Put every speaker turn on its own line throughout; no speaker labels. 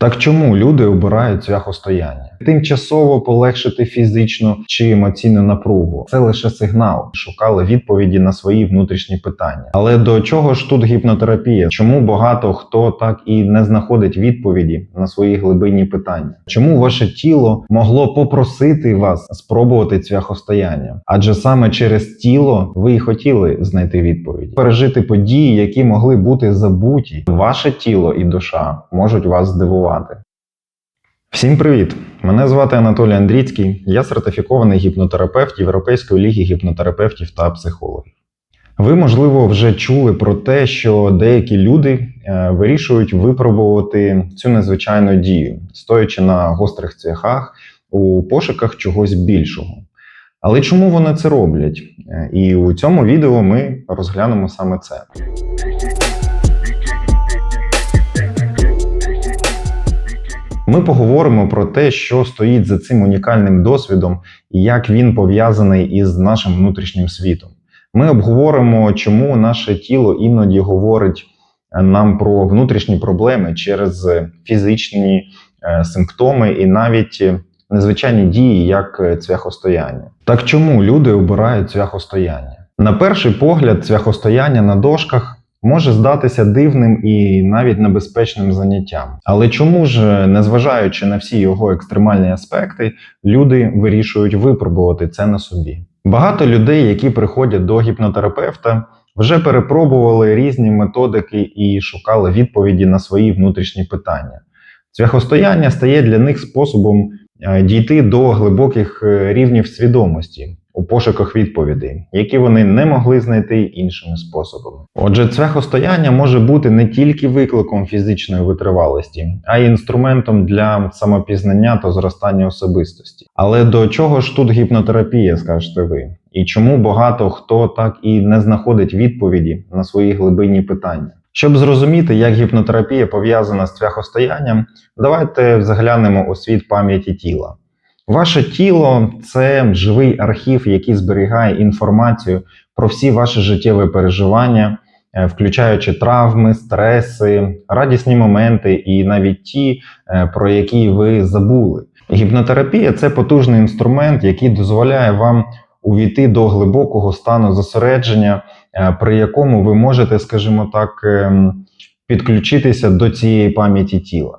Так чому люди обирають цвяхостояння? Тимчасово полегшити фізичну чи емоційну напругу. Це лише сигнал. Шукали відповіді на свої внутрішні питання. Але до чого ж тут гіпнотерапія? Чому багато хто так і не знаходить відповіді на свої глибинні питання? Чому ваше тіло могло попросити вас спробувати цвяхостояння? Адже саме через тіло ви і хотіли знайти відповіді, пережити події, які могли бути забуті. Ваше тіло і душа можуть вас здивувати. Всім привіт! Мене звати Анатолій Андріцький. Я сертифікований гіпнотерапевт Європейської ліги гіпнотерапевтів та психологів. Ви, можливо, вже чули про те, що деякі люди е, вирішують випробувати цю незвичайну дію, стоячи на гострих цвяхах у пошуках чогось більшого. Але чому вони це роблять? Е, І у цьому відео ми розглянемо саме це. Ми поговоримо про те, що стоїть за цим унікальним досвідом і як він пов'язаний із нашим внутрішнім світом. Ми обговоримо, чому наше тіло іноді говорить е, нам про внутрішні проблеми через фізичні е, симптоми і навіть е, незвичайні дії, як е, цвяхостояння. Так чому люди обирають цвяхостояння? На перший погляд, цвяхостояння на дошках може здатися дивним і навіть небезпечним заняттям. Але чому ж, незважаючи на всі його екстремальні аспекти, люди вирішують випробувати це на собі? Багато людей, які приходять до гіпнотерапевта, вже перепробували різні методики і шукали відповіді на свої внутрішні питання. Цвяхостояння стає для них способом е, дійти до глибоких е, рівнів свідомості у пошуках відповідей, які вони не могли знайти іншими способами. Отже, цвяхостояння може бути не тільки викликом фізичної витривалості, а й інструментом для самопізнання та зростання особистості. Але до чого ж тут гіпнотерапія, скажете ви? І чому багато хто так і не знаходить відповіді на свої глибинні питання? Щоб зрозуміти, як гіпнотерапія пов'язана з цвяхостоянням, давайте заглянемо у світ пам'яті тіла. Ваше тіло це живий архів, який зберігає інформацію про всі ваші життєві переживання, е, включаючи травми, стреси, радісні моменти і навіть ті, е, про які ви забули. Гіпнотерапія це потужний інструмент, який дозволяє вам увійти до глибокого стану зосередження, е, при якому ви можете, скажімо так, ем, підключитися до цієї пам'яті тіла.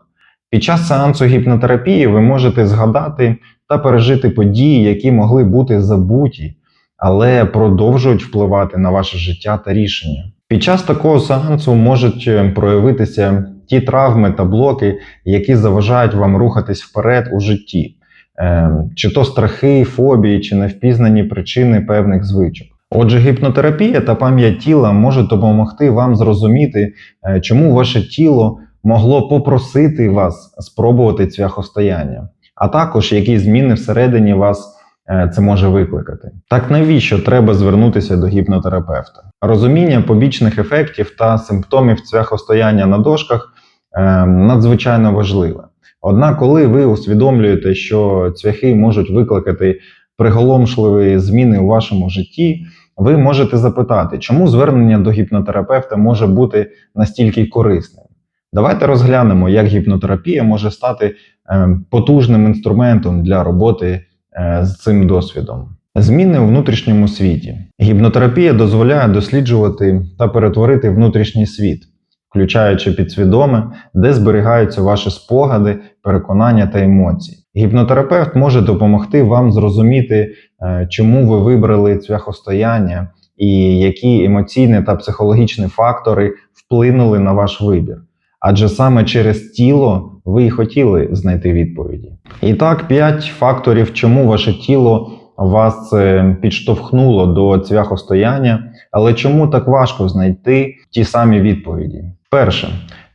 Під час сеансу гіпнотерапії ви можете згадати та пережити події, які могли бути забуті, але продовжують впливати на ваше життя та рішення. Під час такого сеансу можуть е, проявитися ті травми та блоки, які заважають вам рухатись вперед у житті, Ем, чи то страхи, фобії, чи невпізнані причини певних звичок. Отже, гіпнотерапія та пам'ять тіла можуть допомогти вам зрозуміти, е, чому ваше тіло могло попросити вас спробувати цвяхостояння, а також які зміни всередині вас е, це може викликати. Так навіщо треба звернутися до гіпнотерапевта? Розуміння побічних ефектів та симптомів цвяхостояння на дошках е, надзвичайно важливе. Однак, коли ви усвідомлюєте, що цвяхи можуть викликати приголомшливі зміни у вашому житті, ви можете запитати, чому звернення до гіпнотерапевта може бути настільки корисним. Давайте розглянемо, як гіпнотерапія може стати е, потужним інструментом для роботи е, з цим досвідом. Зміни у внутрішньому світі. Гіпнотерапія дозволяє досліджувати та перетворити внутрішній світ, включаючи підсвідоме, де зберігаються ваші спогади, переконання та емоції. Гіпнотерапевт може допомогти вам зрозуміти, е, чому ви вибрали цвяхостояння і які емоційні та психологічні фактори вплинули на ваш вибір. Адже саме через тіло ви і хотіли знайти відповіді. І так, 5 факторів, чому ваше тіло вас е, підштовхнуло до цвяхостояння, але чому так важко знайти ті самі відповіді? Перше,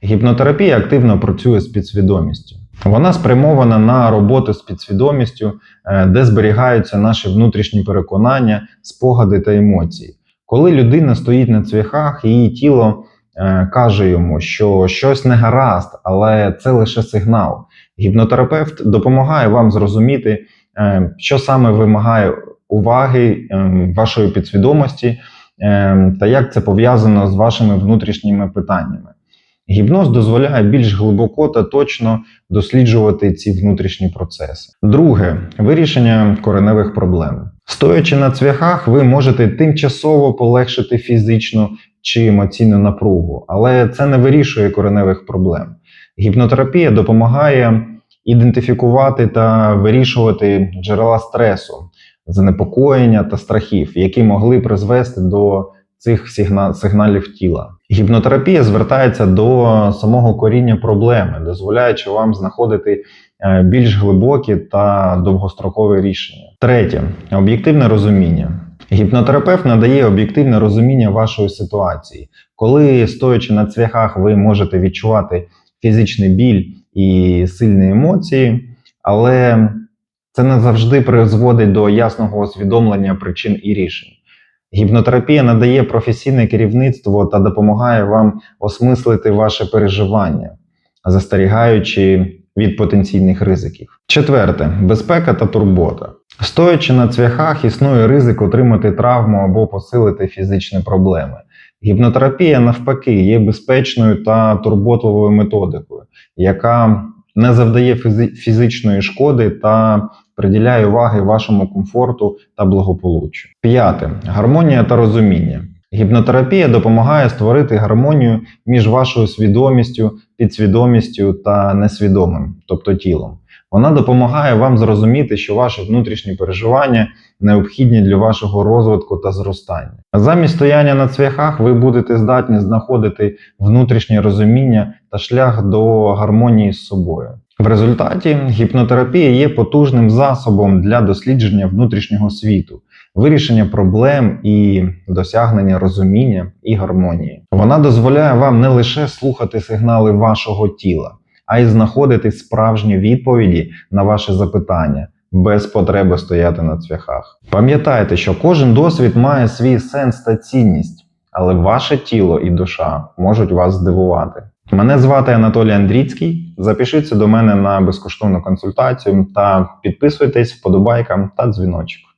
гіпнотерапія активно працює з підсвідомістю. Вона спрямована на роботу з підсвідомістю, е, де зберігаються наші внутрішні переконання, спогади та емоції. Коли людина стоїть на цвяхах, її тіло каже йому, що щось не гаразд, але це лише сигнал. Гіпнотерапевт допомагає вам зрозуміти, е, що саме вимагає уваги е, вашої підсвідомості, е, та як це пов'язано з вашими внутрішніми питаннями. Гіпноз дозволяє більш глибоко та точно досліджувати ці внутрішні процеси. Друге вирішення кореневих проблем. Стоячи на цвяхах, ви можете тимчасово полегшити фізичну чи емоційну напругу, але це не вирішує кореневих проблем. Гіпнотерапія допомагає ідентифікувати та вирішувати джерела стресу, занепокоєння та страхів, які могли призвести до цих сигналів тіла. Гіпнотерапія звертається до самого коріння проблеми, дозволяючи вам знаходити е, більш глибокі та довгострокові рішення. Третє об'єктивне розуміння. Гіпнотерапевт надає об'єктивне розуміння вашої ситуації. Коли стоячи на цвяхах, ви можете відчувати фізичний біль і сильні емоції, але це не завжди призводить до ясного усвідомлення причин і рішень. Гіпнотерапія надає професійне керівництво та допомагає вам осмислити ваше переживання, застерігаючи від потенційних ризиків. Четверте безпека та турбота. Стоячи на цвяхах, існує ризик отримати травму або посилити фізичні проблеми. Гіпнотерапія, навпаки, є безпечною та турботливою методикою, яка не завдає фізичної шкоди та приділяє уваги вашому комфорту та благополуччю. П'яте гармонія та розуміння. Гіпнотерапія допомагає створити гармонію між вашою свідомістю, підсвідомістю та несвідомим, тобто тілом. Вона допомагає вам зрозуміти, що ваші внутрішні переживання необхідні для вашого розвитку та зростання. Замість стояння на цвяхах ви будете здатні знаходити внутрішнє розуміння та шлях до гармонії з собою. В результаті гіпнотерапія є потужним засобом для дослідження внутрішнього світу, вирішення проблем і досягнення розуміння і гармонії. Вона дозволяє вам не лише слухати сигнали вашого тіла, а й знаходити справжні відповіді на ваші запитання без потреби стояти на цвяхах. Пам'ятайте, що кожен досвід має свій сенс та цінність, але ваше тіло і душа можуть вас здивувати. Мене звати Анатолій Андріцький. Запишіться до мене на безкоштовну консультацію та підписуйтесь, вподобайкам та дзвіночок.